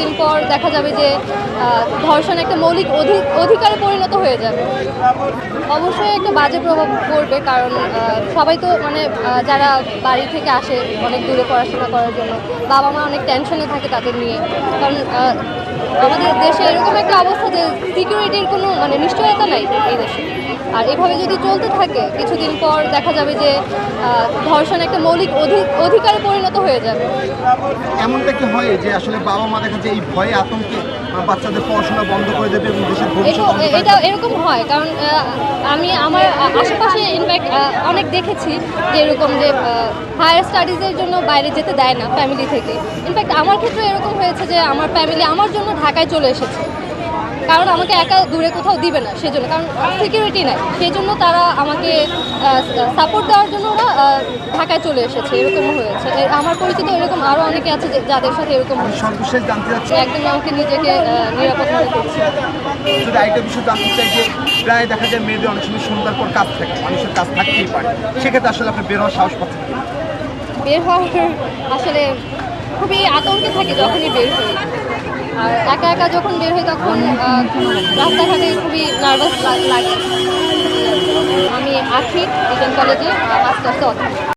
কিছুদিন পর দেখা যাবে যে ধর্ষণ একটা মৌলিক অধি- অধিকারে পরিণত হয়ে যাবে। অবশ্যই একটা বাজে প্রভাব পড়বে কারণ সবাই তো মানে যারা বাড়ি থেকে আসে অনেক দূরে পড়াশোনা করার জন্য বাবা মা অনেক টেনশনে থাকে তাদের নিয়ে। কারণ আমাদের দেশে এরকম একটা অবস্থা যে সিকিউরিটির কোনো মানে নিশ্চয়তা নাই এই দেশে। আর এভাবে যদি চলতে থাকে কিছুদিন পর দেখা যাবে যে ধর্ষণ একটা মৌলিক অধি- অধিকারে পরিণত হয়ে যাবে। এমনটা কি হয় যে আসলে বাবা মা দেখা যায় এই ভয়ে আতঙ্কে বাচ্চাদের পড়াশোনা বন্ধ করে দেবে এবং দেশের এটা- এরকম হয় কারণ আমি আমার আশেপাশে ইনফ্যাক্ট অনেক দেখেছি যে এরকম যে হায়ার স্টাডিজের জন্য বাইরে যেতে দেয় না ফ্যামিলি থেকে। ইনফ্যাক্ট আমার ক্ষেত্রে এরকম হয়েছে যে আমার ফ্যামিলি আমার জন্য ঢাকায় চলে এসেছে। কারণ আমাকে একা দূরে কোথাও দিবে না সেজন্য কারণ সিকিউরিটি নাই। সেই জন্য তারা আমাকে সাপোর্ট দেওয়ার জন্য ওরা ঢাকায় চলে এসেছে এরকম হয়েছে। আমার পরিচিত এরকম আরও অনেকে আছে যাদের সাথে এরকম। সর্বশেষ জানতে চাচ্ছি একদম আমাকে নিজেকে নিরাপদ মনে করছি। যদি আরেকটা বিষয় জানতে চাই যে প্রায় দেখা যায় মেয়েদের অনেক সময় সন্ধ্যার পর কাজ থাকে মানুষের কাজ থাকতেই পারে। সেক্ষেত্রে আসলে আপনি বের হওয়ার সাহস পাচ্ছেন বের হওয়ার আসলে খুবই আতঙ্কে থাকে যখনই বের হই। আর একা একা যখন বের হই তখন রাস্তাঘাটে খুবই নার্ভাস লাগে। আমি আছি বিজ্ঞান কলেজে মাস্টার্সে অধ্যয়ন